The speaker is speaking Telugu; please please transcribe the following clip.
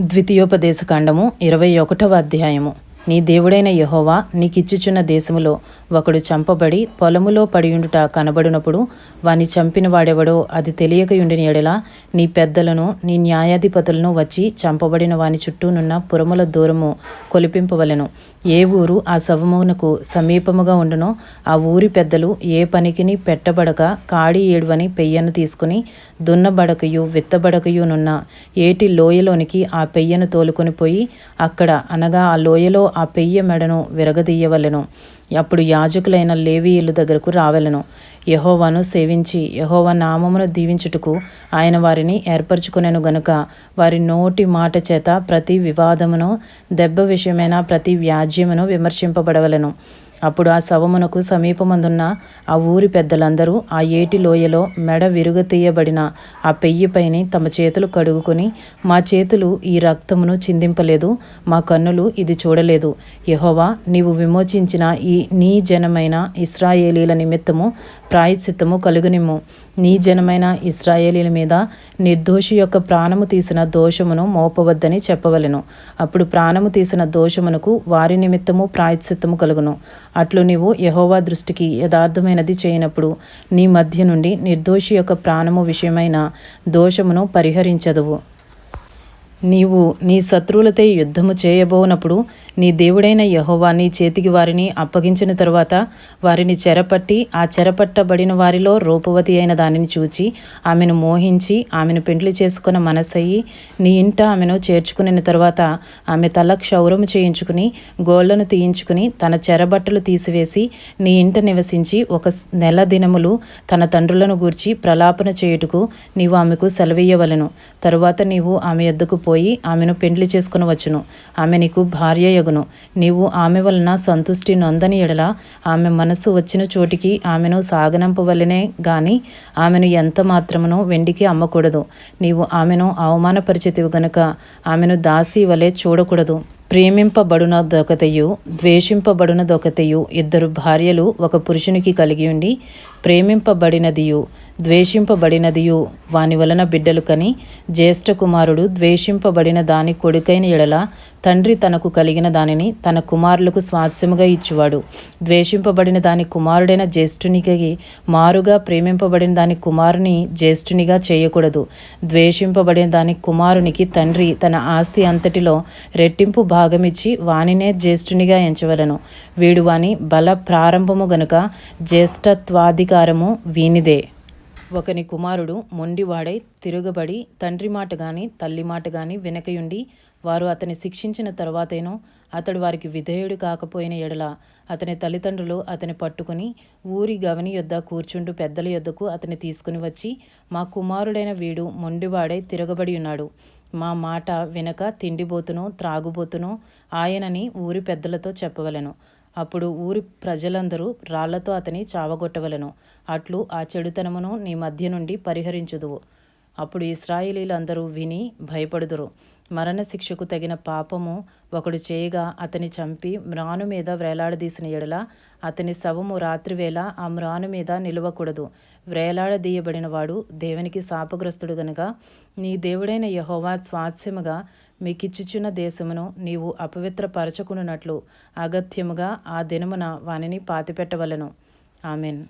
ద్వితీయోపదేశకాండము ఇరవై ఒకటవ అధ్యాయము. నీ దేవుడైన యహోవా నీకిచ్చుచున్న దేశములో ఒకడు చంపబడి పొలములో పడియుండుట కనబడినప్పుడు వాని చంపిన వాడెవడో అది తెలియకయుండిన ఎడల నీ పెద్దలను నీ న్యాయాధిపతులను వచ్చి చంపబడిన వాని చుట్టూనున్న పురముల దూరము కొలిపింపవలెను. ఏ ఊరు ఆ శవమునకు సమీపముగా ఉండునో ఆ ఊరి పెద్దలు ఏ పనికిని పెట్టబడక కాడి ఏడువని పెయ్యను తీసుకుని దున్నబడకయు విత్తబడకయునున్న ఏటి లోయలోనికి ఆ పెయ్యను తోలుకొని పోయి అక్కడ అనగా ఆ లోయలో ఆ పెయ్య మెడను విరగదీయవలెను. అప్పుడు యాజకులైన లేవీయుల దగ్గరకు రావలెను. యహోవాను సేవించి యహోవ నామమును దీవించుటకు ఆయన వారిని ఏర్పరచుకునేను గనుక వారి నోటి మాట చేత ప్రతి వివాదమును దెబ్బ విషయమైన ప్రతి వ్యాజ్యమును విమర్శింపబడవలెను. అప్పుడు ఆ శవమునకు సమీపమందున్న ఆ ఊరి పెద్దలందరూ ఆ ఏటి లోయలో మెడ విరుగ తీయబడిన ఆ పెయ్యిపైని తమ చేతులు కడుగుకొని మా చేతులు ఈ రక్తమును చిందింపలేదు మా కన్నులు ఇది చూడలేదు. యహోవా నీవు విమోచించిన ఈ నీ జనమైన ఇస్రాయేలీల నిమిత్తము ప్రాయశ్చిత్తము కలుగునిమ్ము. నీ జనమైన ఇస్రాయేలీల మీద నిర్దోషి యొక్క ప్రాణము తీసిన దోషమును మోపవద్దని చెప్పవలెను. అప్పుడు ప్రాణము తీసిన దోషమునకు వారి నిమిత్తము ప్రాయశ్చిత్తము కలుగును. అట్లు నీవు యహోవా దృష్టికి యథార్థమైనది చేయనప్పుడు నీ మధ్య నుండి నిర్దోషి యొక్క ప్రాణము విషయమైన దోషమును పరిహరించదువు. నీవు నీ శత్రువులతో యుద్ధము చేయబోనప్పుడు నీ దేవుడైన యహోవా నీ చేతికి వారిని అప్పగించిన తరువాత వారిని చెరపట్టి ఆ చెరపట్టబడిన వారిలో రూపవతి అయిన దానిని చూచి ఆమెను మోహించి ఆమెను పెండ్లి చేసుకున్న మనసయ్యి నీ ఇంట ఆమెను చేర్చుకున్న తర్వాత ఆమె తల క్షౌరము చేయించుకుని గోళ్ళను తీయించుకుని తన చెరబట్టలు తీసివేసి నీ ఇంట నివసించి ఒక నెల దినములు తన తండ్రులను గూర్చి ప్రలాపన చేయుటకు నీవు ఆమెకు సెలవీయవలను తరువాత నీవు ఆమె ఎద్దుకు పోయి ఆమెను పెండ్లి చేసుకుని వచ్చును. ఆమె నీకు భార్య యగును. నీవు ఆమె వలన సంతుష్టి నొందని ఎడల ఆమె మనస్సు వచ్చిన చోటికి ఆమెను సాగనంపవలనే గాని ఆమెను ఎంత మాత్రమునో వెండికి అమ్మకూడదు. నీవు ఆమెను అవమానపరిచితివి గనుక ఆమెను దాసి వలె చూడకూడదు. ప్రేమింపబడున దొకతయు ద్వేషింపబడున దొకతయు ఇద్దరు భార్యలు ఒక పురుషునికి కలిగి ఉండి ప్రేమింపబడినదియు ద్వేషింపబడినదియు. వాని వలన బిడ్డలు కని జ్యేష్ఠ కుమారుడు ద్వేషింపబడిన దాని కొడుకైన ఎడల తండ్రి తనకు కలిగిన దానిని తన కుమారులకు స్వాస్యముగా ఇచ్చువాడు. ద్వేషింపబడిన దాని కుమారుడైన జ్యేష్ఠునికి మారుగా ప్రేమింపబడిన దాని కుమారుని జ్యేష్ఠునిగా చేయకూడదు. ద్వేషింపబడిన దాని కుమారునికి తండ్రి తన ఆస్తి అంతటిలో రెట్టింపు భాగమిచ్చి వానినే జ్యేష్ఠునిగా ఎంచవలను. వీడు వాని బల ప్రారంభము గనుక జ్యేష్ఠత్వాధికారము వీనిదే. ఒకని కుమారుడు మొండివాడై తిరుగబడి తండ్రి మాట గాని తల్లి మాట గాని వెనకయుండి వారు అతని శిక్షించిన తర్వాతేనో అతడు వారికి విధేయుడు కాకపోయిన ఎడల అతని తల్లిదండ్రులు అతని పట్టుకుని ఊరి గవని యొద్ద కూర్చుండు పెద్దల యొద్దకు అతని తీసుకుని వచ్చి మా కుమారుడైన వీడు మొండివాడై తిరగబడి ఉన్నాడు. మా మాట వెనక తిండిబోతును త్రాగుబోతును. ఆయనని ఊరి పెద్దలతో చెప్పవలెను. అప్పుడు ఊరి ప్రజలందరూ రాళ్ళతో అతని చావగొట్టవలను. అట్లు ఆ చెడుతనమును నీ మధ్య నుండి పరిహరించుదువు. అప్పుడు ఇస్రాయేలీలందరూ విని భయపడుదురు. మరణశిక్షకు తగిన పాపము ఒకడు చేయగా అతని చంపి మ్రాను మీద వ్రేలాడదీసిన ఎడల అతని శవము రాత్రివేళ ఆ మ్రాను మీద నిలవకూడదు. వ్రేలాడదీయబడిన వాడు దేవునికి శాపగ్రస్తుడు గనుక నీ దేవుడైన యహోవా స్వాస్యముగా మీకిచ్చుచున్న దేశమును నీవు అపవిత్రపరచుకున్నట్లు అగత్యముగా ఆ దినమున వానిని పాతిపెట్టవలను. ఆమెన్.